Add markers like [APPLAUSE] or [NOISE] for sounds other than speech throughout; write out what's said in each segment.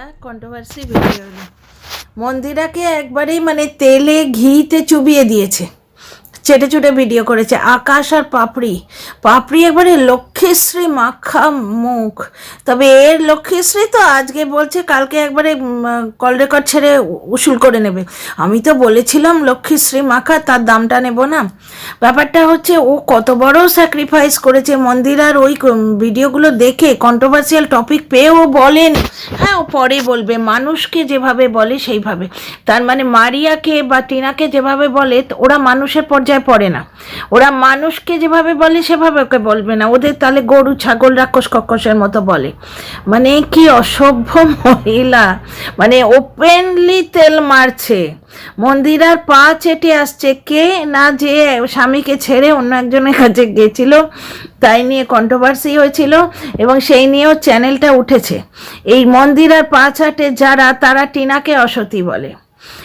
একটা controversy video মন্দিরাকে একবারেই মানে তেলে ঘিতে চুবিয়ে দিয়েছে। চেটে চুটে ভিডিও করেছে আকাশ আর পাপড়ি। পাপড়ি একবারে লক্ষ্মীশ্রী মাখা মুখ। তবে এর লক্ষ্মীশ্রী তো আজকে বলছে কালকে একবারে কল রেকর্ড ছেড়ে উসুল করে নেবে। আমি তো বলেছিলাম লক্ষ্মীশ্রী মাখা, তার দামটা নেব না। ব্যাপারটা হচ্ছে ও কত বড় স্যাক্রিফাইস করেছে মন্দির আর ওই ভিডিওগুলো দেখে কন্ট্রোভার্সিয়াল টপিক পেয়ে ও বলেন। হ্যাঁ ও পরে বলবে, মানুষকে যেভাবে বলে সেইভাবে। তার মানে মারিয়াকে বা টিনাকে যেভাবে বলে ওরা মানুষের পর্যায়ে পড়ে না। ওরা মানুষকে যেভাবে বলে, সেভাবে ওকে বলবে না। ওদের তাহলে গরু, ছাগল, রাক্ষস কক্ষসের মতো বলে। মানে কি অসভ্য মহিলা। মানে ওপেনলি তেল মারছে। মন্দিরার পা চেটে আসছে। কে না যে স্বামীকে ছেড়ে অন্য একজনের কাছে গেছিল, তাই নিয়ে কন্ট্রোভার্সি হয়েছিল এবং সেই নিয়েও চ্যানেলটা উঠেছে। এই মন্দিরার পা চাটে যারা, তারা টিনাকে অসতী বলে।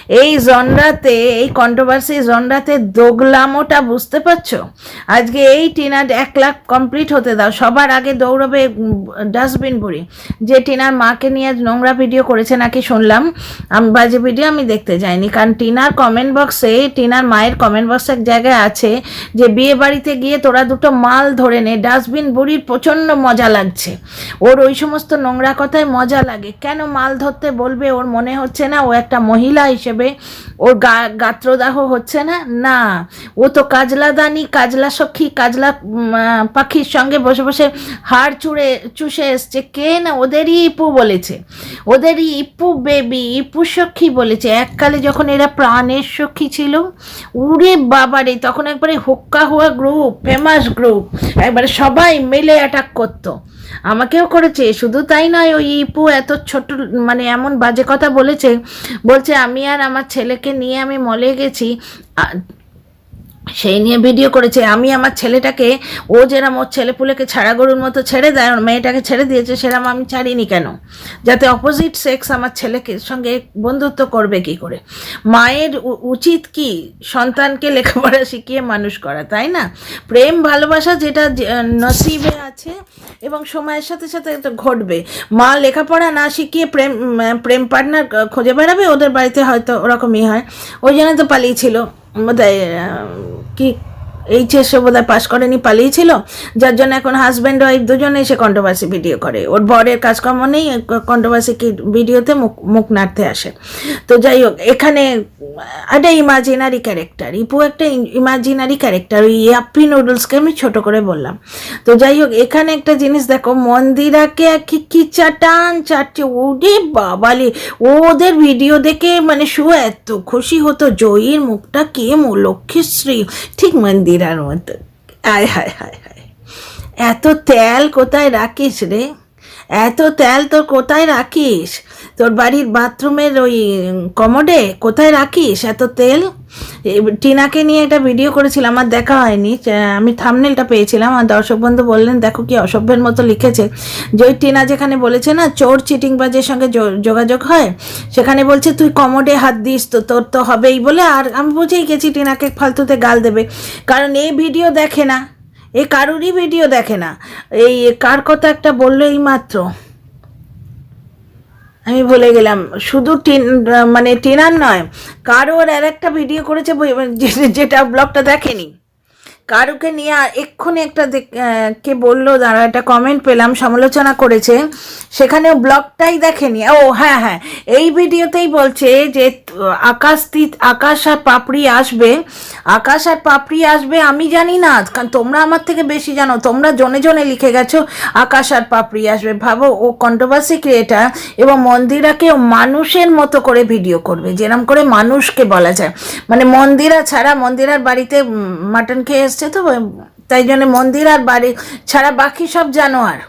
এই জনরাতে, এই কন্ট্রোভার্সি জনরাতে দোগলামোটা বুঝতে পারছ? আজকে এই টিনার এক লাখ কমপ্লিট হতে দাও। সবার আগে দৌড়বে ডাস্টবিন বুড়ি। যে টিনার মাকে নিয়ে আজ নোংরা ভিডিও করেছে নাকি শুনলাম? আমি, বাজে ভিডিও আমি দেখতে যাইনি। কারণ টিনার কমেন্ট বক্সে টিনার মায়ের কমেন্ট বক্সে এক জায়গায় আছে যে, বিয়ে বাড়িতে গিয়ে তোরা দুটো মাল ধরে নে। ডাস্টবিন বুড়ির প্রচণ্ড মজা লাগছে। ওর ওই সমস্ত নোংরা কথায় মজা লাগে। কেন মাল ধরতে বলবে? ওর মনে হচ্ছে না ও একটা মহিলা হিসেবে ওর গা, গাত্রদাহ হচ্ছে না? না। ও তো কাজলা দানি, কাজলা সখী, কাজলা পাখির সঙ্গে বসে বসে হাড় চুড়ে, চুষে এসছে। কে না? ওদেরই ইপু বলেছে। ওদেরই ইপু বেবি, ইপু সখী বলেছে। এককালে যখন এরা প্রাণের সখী ছিল, উড়ে বাবারে, তখন একবারে হুক্কা হুয়া গ্রুপ ফেমাস গ্রুপ একবারে সবাই মিলে অ্যাটাক করতো। আমাকেও করেছে, শুধু তাই নয়, ওই ইপু এত ছোট মানে এমন বাজে কথা বলেছে, বলছে আমি আর আমার ছেলেকে নিয়ে আমি মলে গেছি সেই নিয়ে ভিডিও করেছে। আমি আমার ছেলেটাকে, ও যেরম ওর ছেলেপুলেকে ছাড়া গরুর মতো ছেড়ে দেয়, ওর মেয়েটাকে ছেড়ে দিয়েছে, সেরম আমি ছাড়িনি কেন? যাতে অপোজিট সেক্স আমার ছেলেকে সঙ্গে বন্ধুত্ব করবে কি করে? মায়ের উচিত কি সন্তানকে লেখাপড়া শিখিয়ে মানুষ করা, তাই না? প্রেম, ভালোবাসা যেটা নসিবে আছে এবং সময়ের সাথে সাথে ঘটবে। মা লেখাপড়া না শিখিয়ে প্রেম প্রেম পার্টনার খুঁজে বেড়াবে? ওদের বাড়িতে হয়তো ওরকমই হয়। ওই জন্য তো পালিয়েছিল। বোধহয় Ki কি এইচএসে বোধহয় পাশ করেনি, পালিয়েছিল। যার জন্য এখন হাজব্যান্ড ওয়াইফ দুজনে এসে কন্ট্রোভার্সি ভিডিও করে। ওর বরের কাজকর্ম নেই কন্ট্রোভার্সি ভিডিওতে মুখ মুখ নাড়তে আসে। তো যাই হোক, এখানে একটা ইমাজিনারি ক্যারেক্টার ইপু একটা ইমাজিনারি ক্যারেক্টার ওই ইয়াপ্পি নুডলসকে আমি ছোট করে বললাম। তো যাই হোক, এখানে একটা জিনিস দেখো, মন্দিরাকে কি কি চাটান চাটছে, ওরে বাবালি, ওদের ভিডিও দেখে মানে শু এত খুশি হতো, জয়ীর মুখটা কে লক্ষ্মীশ্রী ঠিক মন্দিরার মতো আয় হায় হায় হায়। এত তেল কোথায় রাখিস রে? এত তেল তোর কোথায় রাখিস? তোর বাড়ির বাথরুমের ওই কমোডে কোথায় রাখিস এত তেল? টিনাকে নিয়ে একটা ভিডিও করেছিলাম আমার দেখা হয়নি। আমি থামনেলটা পেয়েছিলাম, আর দর্শক বন্ধু বললেন, দেখো কি অসভ্যের মতো লিখেছে। যে ওই টিনা যেখানে বলেছে না, চোর চিটিংবাজের সঙ্গে যো- যোগাযোগ হয়, সেখানে বলছে, তুই কমোডে হাত দিস, তো তোর তো হবেই বলে, আর আমি বুঝেই গেছি টিনাকে ফালতুতে গাল দেবে। কারণ এই ভিডিও দেখে না, এ কারুরই ভিডিও দেখে না। এই কার কথা একটা বলল এই মাত্র আমি বলে গেলাম। শুধু টিন মানে টিনার নয় কারোর আর একটা ভিডিও করেছে যেটা ব্লগটা দেখেনি। কারুকে নিয়ে এক্ষুনি একটা কে বলল দাঁড়া একটা কমেন্ট পেলাম, সমালোচনা করেছে। সেখানে ব্লগটাই দেখেনি। ও হ্যাঁ হ্যাঁ। এই ভিডিওতেই বলছে যে, আকাশ আকাশ আর পাপড়ি আসবে। আকাশ আর পাপড়ি আসবে, আমি জানি না। কারণ তোমরা আমার থেকে বেশি জানো। তোমরা জনে জনে লিখে গেছো, আকাশ আর পাপড়ি আসবে। ভাবো, ও কন্ট্রোভার্সি ক্রিয়েটার এবং মন্দিরাকে মানুষের মতো করে ভিডিও করবে। যেরকম করে মানুষকে বলা যায়। মানে মন্দিরা ছাড়া মন্দিরার বাড়িতে মাটন খেয়ে এসছে তো তাই জন্য মন্দির আর বাড়ি ছাড়া বাকি সব জানোয়ার।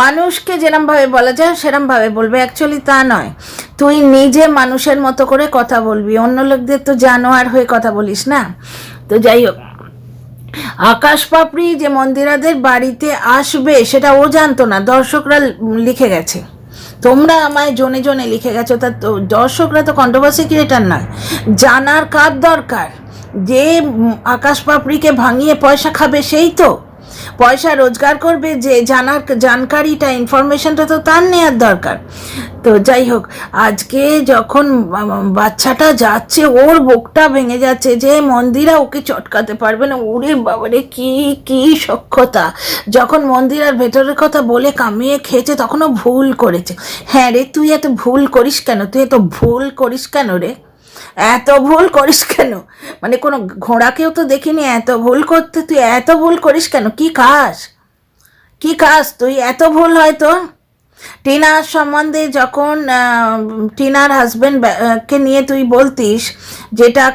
মানুষকে যেরমভাবে বলা যায়, সেরমভাবে বলবে। অ্যাকচুয়ালি তা নয়। তুই নিজে মানুষের মতো করে কথা বলবি। অন্য লোকদের তো জানোয়ার হয়ে কথা বলিস না। তো যাই হোক। আকাশ পাপড়ি যে মন্দিরাদের বাড়িতে আসবে, সেটা ও জানতো না। দর্শকরা লিখে গেছে। তোমরা আমায় জনে জনে লিখে গেছো। তা তো দর্শকরা তো কন্ট্রোভার্সি ক্রিয়েটার নয়। জানার কার দরকার? যে আকাশ পাপড়িকে ভাঙিয়ে পয়সা খাবে সেই তো। পয়সা রোজগার করবে, যে জানার, জানকারিটা ইনফরমেশনটা তো তার নেওয়ার দরকার। তো যাই হোক, আজকে যখন বাচ্চাটা যাচ্ছে, ওর বুকটা ভেঙে যাচ্ছে, যে মন্দিরা ওকে চটকাতে পারবে না, ওরে বাবারে, কি কি সক্ষতা। যখন মন্দিরার ভেতরের কথা বলে কামিয়ে খেয়েছে তখন ও ভুল করেছে। হ্যাঁ রে, তুই এত ভুল করিস কেন? তুই এত ভুল করিস কেন রে? এত ভুল করিস কেন? মানে কোনো ঘোড়াকেও তো দেখিনি, এত ভুল করতে তুই এত ভুল করিস কেন? কি খাস কি খাস তুই এত ভুল হয় হয়তো টিনার সম্বন্ধে যখন টিনার হাজবেন্ড কে নিয়ে তুই বলতিস, যেটা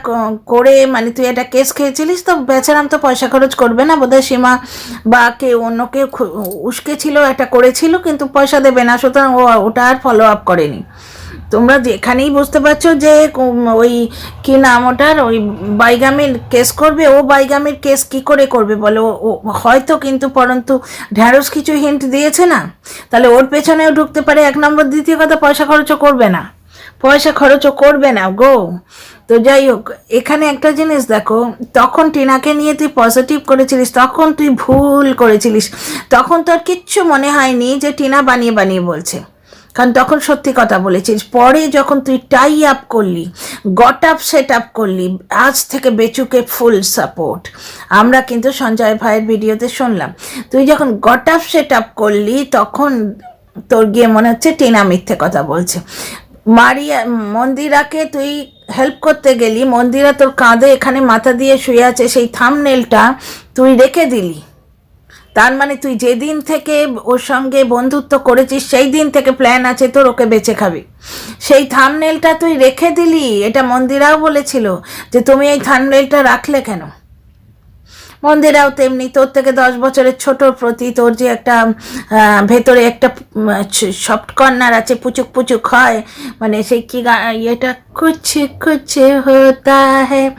করে মানে তুই একটা কেস খেয়েছিলিস, তো বেচারাম তো পয়সা খরচ করবে না বোধহয় সীমা, বা কেউ অন্য কেউ খু- উস্কে ছিল, একটা করেছিল, কিন্তু পয়সা দেবে না, সুতরাং ও ওটা আর ফলো আপ করেনি। তোমরা যেখানেই বুঝতে পারছ যে ওই কি নাম ওটার? ওই বাইগামির কেস করবে। ও বাইগামির কেস কি করে করবে বলে? ও- হয়তো কিন্তু পরন্তু ঢ্যাঁড়স কিছু হিন্ট দিয়েছে না। তাহলে ওর পেছনেও ঢুকতে পারে। এক নম্বর, দ্বিতীয় কথা, পয়সা খরচও করবে না। পয়সা খরচও করবে না গো। তো যাই হোক, এখানে একটা জিনিস দেখো, তখন টিনাকে নিয়ে তুই পজিটিভ করেছিলিস, তখন তুই ভুল করেছিলিস। তখন তোর কিচ্ছু মনে হয়নি যে টিনা বানিয়ে বানিয়ে বলছে। কারণ তখন সত্যি কথা বলেছিস। পরে যখন তুই টাই আপ করলি গট আপ সেট আপ করলি, আজ থেকে বেচুকে ফুল সাপোর্ট আমরা কিন্তু সঞ্জয় ভাইয়ের ভিডিওতে শুনলাম। তুই যখন গট আপ সেট আপ করলি, তখন তোর গিয়ে মনে হচ্ছে টিনা মিথ্যে কথা বলছে। মারিয়া, মন্দিরাকে তুই হেল্প করতে গেলি, মন্দিরা তোর কাঁধে এখানে মাথা দিয়ে শুয়ে আছে, সেই থামনেলটা তুই রেখে দিলি। তার মানে তুই যেদিন থেকে ওর সঙ্গে বন্ধুত্ব করেছিস সেই দিন থেকে প্ল্যান আছে তোর ওকে বেঁচে খাবি। সেই থামনেলটা তুই রেখে দিলি, এটা মন্দিরাও বলেছিল যে তুমি এই থামনেলটা রাখলে কেন? মন্দিরাও তেমনি তোর থেকে দশ বছরের ছোটোর প্রতি তোর যে একটা ভেতরে একটা সফট কর্নার আছে, পুচুক পুচুক হয় মানে সেই কি ইয়েটা কুছ কুছ হতা হ্যাঁ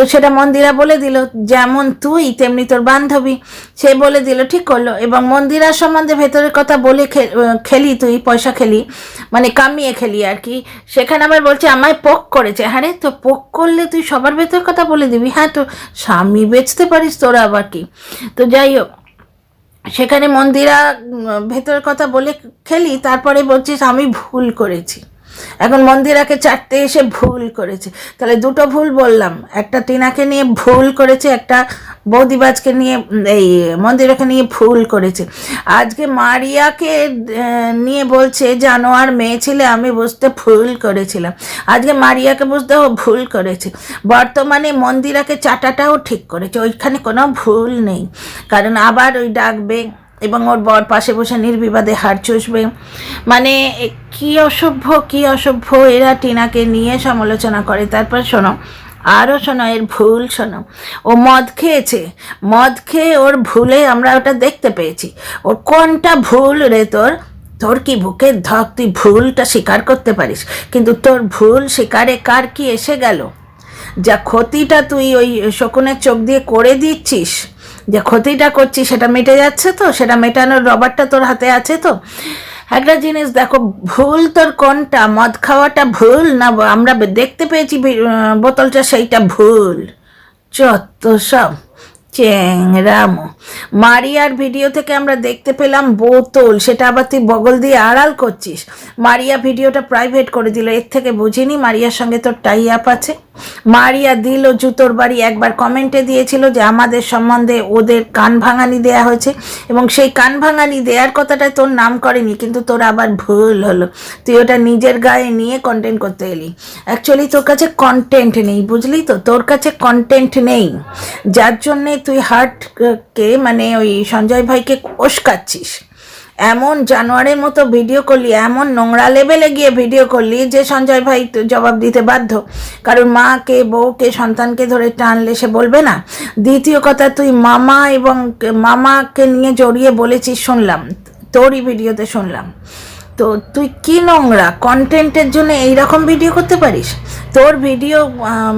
তো সেটা মন্দিরা বলে দিল, যেমন তুই, তেমনি তোর বান্ধবী। সে বলে দিল, ঠিক করল। এবং মন্দিরার সম্বন্ধে ভেতরের কথা বলে খেলি তুই, পয়সা খেলি মানে কামিয়ে খেলি আর কি। সেখানে আবার বলছে, আমায় পোক করেছে। হ্যাঁ রে তো পোক করলে তুই সবার ভেতরের কথা বলে দিবি? হ্যাঁ তো স্বামী বেচতে পারিস তোরা আবার কি? তো যাই হোক, সেখানে মন্দিরা ভেতরের কথা বলে খেলি, তারপরে বলছিস আমি ভুল করেছি। এখন মন্দিরাকে চারটে এসে ভুল করেছে। তাহলে দুটো ভুল বললাম। একটা টিনাকে নিয়ে ভুল করেছে, একটা বৌদিবাজকে নিয়ে, এই মন্দিরাকে নিয়ে ভুল করেছে। আজকে মারিয়াকে নিয়ে বলছে জানোয়ার মেয়ে ছেলে, আমি বুঝতে ভুল করেছিলাম। আজকে মারিয়াকে বুঝতে ও ভুল করেছে। বর্তমানে মন্দিরাকে চাটাটাও ঠিক করেছে। ওইখানে কোনো ভুল নেই। কারণ আবার ওই ডাকবে এবং ওর বর পাশে বসে নির্বিবাদে হার চুষবে। মানে কি অসভ্য কি অসভ্য, এরা টিনাকে নিয়ে সমালোচনা করে। তারপর শোনো, আরও শোনো, এর ভুল শোনো। ও মদ খেয়েছে। মদ খেয়ে ওর ভুলে আমরা ওটা দেখতে পেয়েছি। ওর কোনটা ভুল রে তোর? তোর কি বুকের ধক? তুই ভুলটা স্বীকার করতে পারিস। কিন্তু তোর ভুল স্বীকারে কার কি এসে গেল? যা ক্ষতিটা তুই ওই শকুনের চোখ দিয়ে করে দিচ্ছিস। যে ক্ষতিটা করছিস সেটা মেটে যাচ্ছে তো, সেটা মেটানোর রবারটা তোর হাতে আছে তো। একটা জিনিস দেখো, ভুল তোর কোনটা? মদ খাওয়াটা ভুল না আমরা দেখতে পেয়েছি বোতলটা সেইটা ভুল। চত্ব সব চ্যাংরামো মারিয়ার ভিডিও থেকে আমরা দেখতে পেলাম বোতল, সেটা আবার তুই বগল দিয়ে আড়াল করছিস। মারিয়া ভিডিওটা প্রাইভেট করে দিল, এর থেকে বুঝিনি মারিয়ার সঙ্গে তোর টাই আপ আছে। মারিয়া দিল জুতোর বাড়ি। একবার কমেন্টে দিয়েছিল যে, আমাদের সম্বন্ধে ওদের কান ভাঙানি দেয়া হয়েছে এবং সেই কান ভাঙানি দেওয়ার কথাটা তোর নাম করেনি, কিন্তু তোর আবার ভুল হলো। তুই ওটা নিজের গায়ে নিয়ে কন্টেন্ট করতে এলি। অ্যাকচুয়ালি তোর কাছে কন্টেন্ট নেই, বুঝলি তো? তোর কাছে কন্টেন্ট নেই। যার জন্যে তুই হার্টকে মানে ওই সঞ্জয় ভাইকে উস্কাচ্ছিস এমন জানোয়ারের মতো ভিডিও করলি, এমন নোংরা লেভেলে গিয়ে ভিডিও করলি যে সঞ্জয় ভাই জবাব দিতে বাধ্য। কারণ মাকে, বউকে, সন্তানকে ধরে টানলে সে বলবে না। দ্বিতীয় কথা, তুই মামা এবং মামাকে নিয়ে জড়িয়ে বলেছিস, শুনলাম। তোরই ভিডিওতে শুনলাম। তো তুই কি নোংরা? কন্টেন্টের জন্য এইরকম ভিডিও করতে পারিস? তোর ভিডিও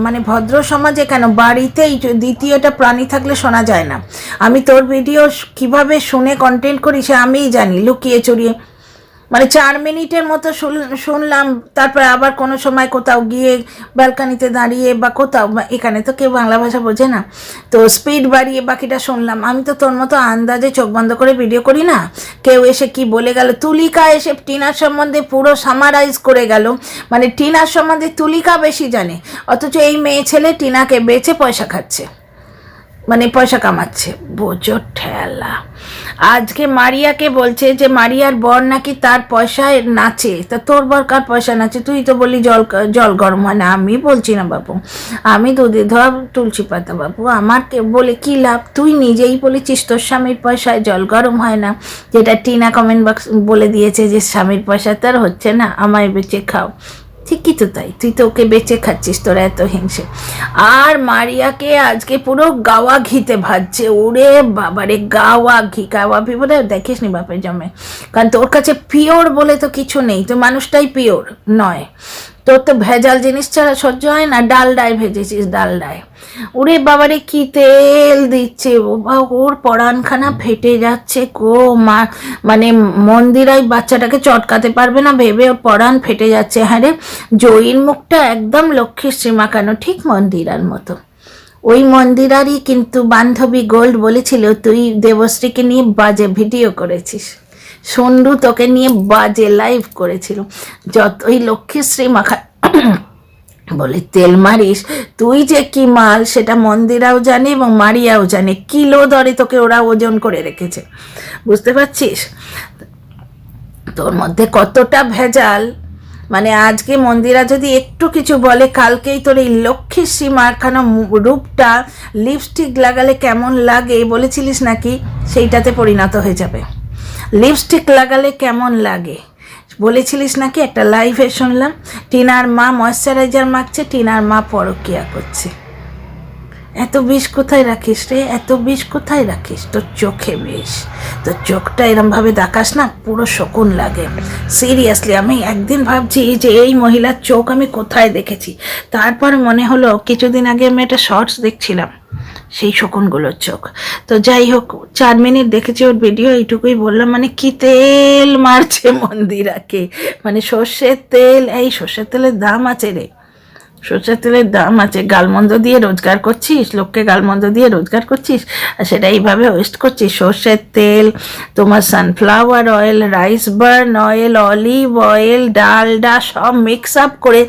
মানে ভদ্র সমাজে কেন বাড়িতেই দ্বিতীয়টা প্রাণী থাকলে শোনা যায় না। আমি তোর ভিডিও কীভাবে শুনে কন্টেন্ট করি সে আমিই জানি, লুকিয়ে চুরিয়ে মানে চার মিনিটের মতো শুন- শুনলাম, তারপরে আবার কোনো সময় কোথাও গিয়ে ব্যালকানিতে দাঁড়িয়ে বা কোথাও এখানে তো কেউ বাংলা ভাষা বোঝে না। তো স্পিড বাড়িয়ে বাকিটা শুনলাম। আমি তো তোর মতো আন্দাজে চোখ বন্ধ করে ভিডিও করি না। কেউ এসে কি বলে গেল, তুলিকা এসে টিনার সম্বন্ধে পুরো সামারাইজ করে গেল। মানে টিনার সম্বন্ধে তুলিকা বেশি জানে। অথচ এই মেয়ে ছেলে টিনাকে বেচে পয়সা খাচ্ছে। মানে পয়সা কামাচ্ছে। বোঝো ঠেলা। আজকে মারিয়াকে বলছে যে, মারিয়ার বর নাকি তার পয়সায় নাচে। তা তোর বর কার পয়সা নাচে? তুই তো বলি জল জল গরম হয় না। আমি বলছি না বাবু আমি দুধে ধর তুলসী পাতা বাবু আমার বলে কি লাভ? তুই নিজেই বলেছিস তোর স্বামীর পয়সায় জল গরম হয় না। যেটা টিনা কমেন্ট বক্স বলে দিয়েছে যে, স্বামীর পয়সা তার হচ্ছে না। আমায় বেঁচে খাও। ঠিকই তো তাই। তুই তো ওকে বেঁচে খাচ্ছিস, তোরা এত হিংসে। আর মারিয়াকে আজকে পুরো গাওয়া ঘিতে ভাজছে। ওরে বাবারে, গাওয়া ঘি গাওয়া ঘি বলে দেখিস নি বাপের জমে কারণ তোর কাছে পিওর বলে তো কিছু নেই। তো মানুষটাই পিওর, নয়। তোর তো ভেজাল জিনিস ছাড়া সহ্য হয় না ডালডায় ভেজেছিস ডালডায় ওরে বাবারে, কি তেল দিচ্ছে ওর পরানখানা ফেটে যাচ্ছে গো মা। মানে মন্দিরাই বাচ্চাটাকে চটকাতে পারবে না ভেবে ওর পরাণ ফেটে যাচ্ছে। হ্যাঁ রে, জয়ীর মুখটা একদম লক্ষ্মীর শ্রীমাখানো ঠিক মন্দিরার মতো। ওই মন্দিরারই কিন্তু বান্ধবী গোল্ড বলেছিল, তুই দেবশ্রীকে নিয়ে বাজে ভিডিও করেছিস। সন্ডু তোকে নিয়ে বাজে লাইভ করেছিল। যতই লক্ষ্মীশ্রী মাখা [COUGHS] বলে, তেল মারিস, তুই যে কি মাল সেটা মন্দিরাও জানে এবং মারিয়াও জানে, কিলো দরে তোকে ওরা ওজন করে রেখেছে। বুঝতে পারছিস? তোর মধ্যে কতটা ভেজাল। মানে আজকে মন্দিরা যদি একটু কিছু বলে, কালকেই তোর এই লক্ষ্মী সীমাখানা রূপটা লিপস্টিক লাগালে কেমন লাগে বলেছিলিস নাকি? সেইটাতে পরিণত হয়ে যাবে। লিপস্টিক লাগালে কেমন লাগে? বলেছিলিস নাকি? একটা লাইভে শুনলাম, টিনার মা ময়শ্চারাইজার মাখছে, টিনার মা পরকিয়া করছে। এত বিষ কোথায় রাখিস রে? এত বিষ কোথায় রাখিস? তোর চোখে বিষ। তোর চোখটা এরমভাবে দেখাস না, পুরো শকুন লাগে। সিরিয়াসলি আমি একদিন ভাবছি যে এই মহিলার চোখ আমি কোথায় দেখেছি। তারপর মনে হলো, কিছুদিন আগে আমি একটা শর্টস দেখছিলাম। সেই শকুনগুলোর চোখ। তো যাই হোক, চার মিনিট দেখেছি ওর ভিডিও এইটুকুই বললাম মানে কি তেল মারছে মন্দিরাকে? মানে সর্ষের তেল, এই সর্ষের তেলের দাম আছে রে। সরষের তেলের দাম আছে, গালমন্দ দিয়ে রোজগার করছিস? লোককে গালমন্দ দিয়ে রোজগার করছিস? আর সেটা এইভাবে ওয়েস্ট করছিস। সর্ষের তেল, তোমার sunflower oil rice bran oil olive oil Dalda সব মিক্স আপ করে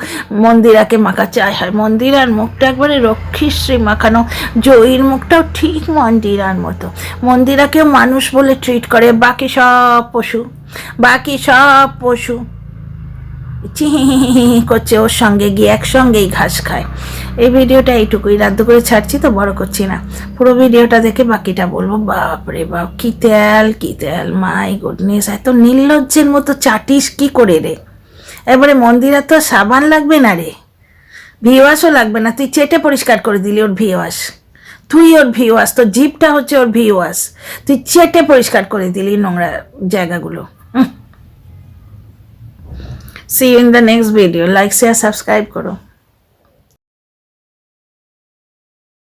মন্দিরাকে মাখাচ্ছে। আয় হয়, মন্দিরার মুখটা একবারে রক্ষীশ্রী মাখানো। জয়ীর মুখটাও ঠিক মন্দিরার মতো। মন্দিরাকেও মানুষ বলে ট্রিট করে। বাকি সব পশু, বাকি সব পশু। চি [LAUGHS] করছে ওর সঙ্গে গিয়ে একসঙ্গেই ঘাস খায়। এই ভিডিওটা এইটুকুই। রাদ্দ করে ছাড়ছি তো, বড় করছি না। পুরো ভিডিওটা দেখে বাকিটা বলব বাপ রে বাপ, কি তেল কি তেল মাই গুডনেস এত নির্লজ্জের মতো চাটিস কি করে রে? এবারে মন্দিরে তো সাবান লাগবে না রে। ভিওয়াসও লাগবে না। তুই চেটে পরিষ্কার করে দিলি ওর ভিওয়াস। তুই ওর ভিওয়াস, তোর জিপটা হচ্ছে ওর ভিওয়াস। তুই চেটে পরিষ্কার করে দিলি নোংরা জায়গাগুলো। See you in the next video. Like, share, subscribe করো